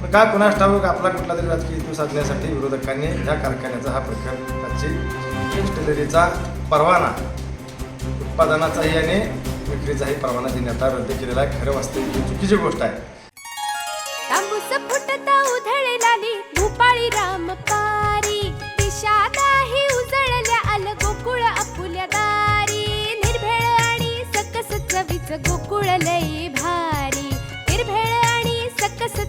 पण का कुणास ठाऊक आपला कुठला तरी राजकीय हेतू साधण्यासाठी विरोधकांनी ह्या कारखान्याचा हा प्रकल्पाची डिस्टिलरीचा परवाना उत्पादनाचाही आणि विक्रीचाही परवाना देण्यात रद्द केलेला आहे. खरं वास्तविक ही चुकीची गोष्ट आहे. भूपाळी राम पारी उजळल्या आल गोकुळ आपुल्या दारी. निर्भेळ आणि सकस चवीच गोकुळ लई भा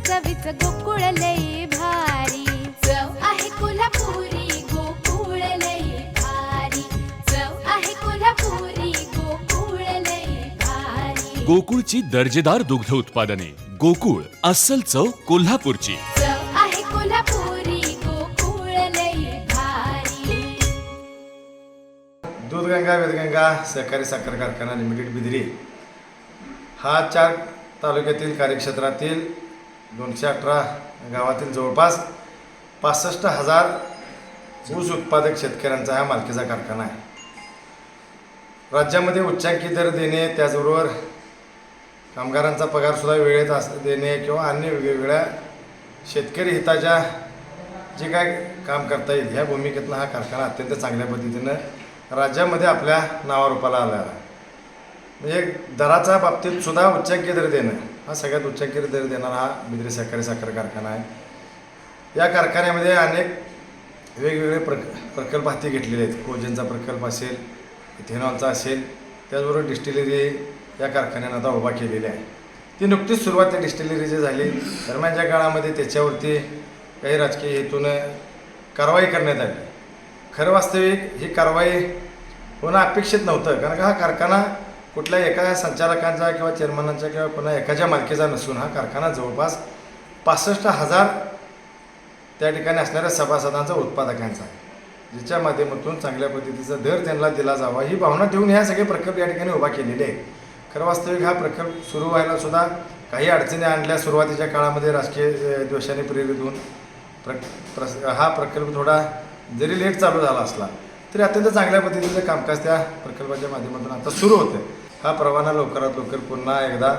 चवीच गोकुळ लई भारी. चव आहे कोल्हापुरी गोकुळ लई भारी. चव आहे कोल्हापुरी गोकुळ लई भारी. गोकुळची दर्जेदार दुग्ध उत्पादने. गोकुळ अस्सल चव कोल्हापूरची. चव आहे कोल्हापुरी गोकुळ लई भारी. दूधगंगा वेदगंगा सहकारी साखर कारखाना लिमिटेड बिदरी. हा चार तालुक्यातील कार्यक्षेत्रातील दोनशे अठरा गावातील जवळपास पासष्ट हजार ऊस उत्पादक शेतकऱ्यांचा हा मालकीचा कारखाना आहे. राज्यामध्ये उच्चांकी दर देणे त्याचबरोबर कामगारांचा पगारसुद्धा वेळेत अस देणे किंवा अन्य वेगवेगळ्या शेतकरी हिताच्या जे काय काम करता येईल ह्या भूमिकेतनं हा कारखाना अत्यंत चांगल्या पद्धतीनं राज्यामध्ये आपल्या नावारूपाला आला म्हणजे दराच्या बाबतीत सुद्धा उच्चांकी दर देणं हा सगळ्यात उच्चांकी दर देणारा हा बिद्री सहकारी साखर कारखाना आहे. या कारखान्यामध्ये अनेक वेगवेगळे प्रक प्रकल्प हाती घेतलेले आहेत. कोजनचा प्रकल्प असेल इथेनॉलचा असेल त्याचबरोबर डिस्टिलरी या कारखान्यानं आता उभा केलेली आहे. ती नुकतीच सुरुवात त्या डिस्टिलरीची झाली. दरम्यानच्या काळामध्ये त्याच्यावरती काही राजकीय हेतून कारवाई करण्यात आली. खरं वास्तविक ही कारवाई होणं अपेक्षित नव्हतं कारण का हा कारखाना कुठल्या एका संचालकांचा किंवा चेअरमनांचा किंवा पुन्हा एकाच्या मालकीचा नसून हा कारखाना जवळपास पासष्ट हजार त्या ठिकाणी असणाऱ्या सभासदांचा उत्पादकांचा आहे ज्याच्या माध्यमातून चांगल्या पद्धतीचा दर त्यांना दिला जावा. ही भावना ठेवून ह्या सगळे प्रकल्प या ठिकाणी उभा केलेले आहेत खरं वास्तविक हा प्रकल्प सुरू व्हायला सुद्धा काही अडचणी आणल्या सुरुवातीच्या काळामध्ये राजकीय द्वेषाने प्रेरित होऊन. प्र प्रस हा प्रकल्प थोडा जरी लेट चालू झाला असला तरी अत्यंत चांगल्या पद्धतीचं कामकाज त्या प्रकल्पाच्या माध्यमातून आता सुरू होतं हा परवाना लवकरात लवकर पुन्हा एकदा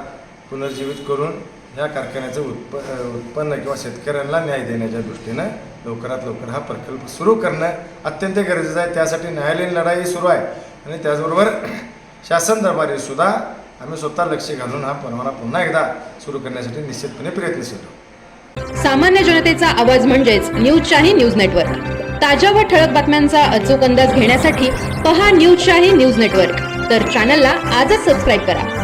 पुनर्जीवित करून ह्या कारखान्याचं उत्प उत्पन्न किंवा शेतकऱ्यांना न्याय देण्याच्या दृष्टीनं लवकरात लवकर हा प्रकल्प सुरू करणं अत्यंत गरजेचं आहे. त्यासाठी न्यायालयीन लढाई सुरू आहे. आणि त्याचबरोबर शासन दरबारी सुद्धा आम्ही स्वतः लक्ष घालून हा परवाना पुन्हा एकदा सुरू करण्यासाठी निश्चितपणे प्रयत्नशील आहोत सामान्य जनतेचा आवाज म्हणजेच न्यूज शाही न्यूज नेटवर्क. ताज्या व ठळक बातम्यांचा अचूक अंदाज घेण्यासाठी पहा न्यूज शाही न्यूज नेटवर्क. तर चॅनलला आजच सबस्क्राईब करा.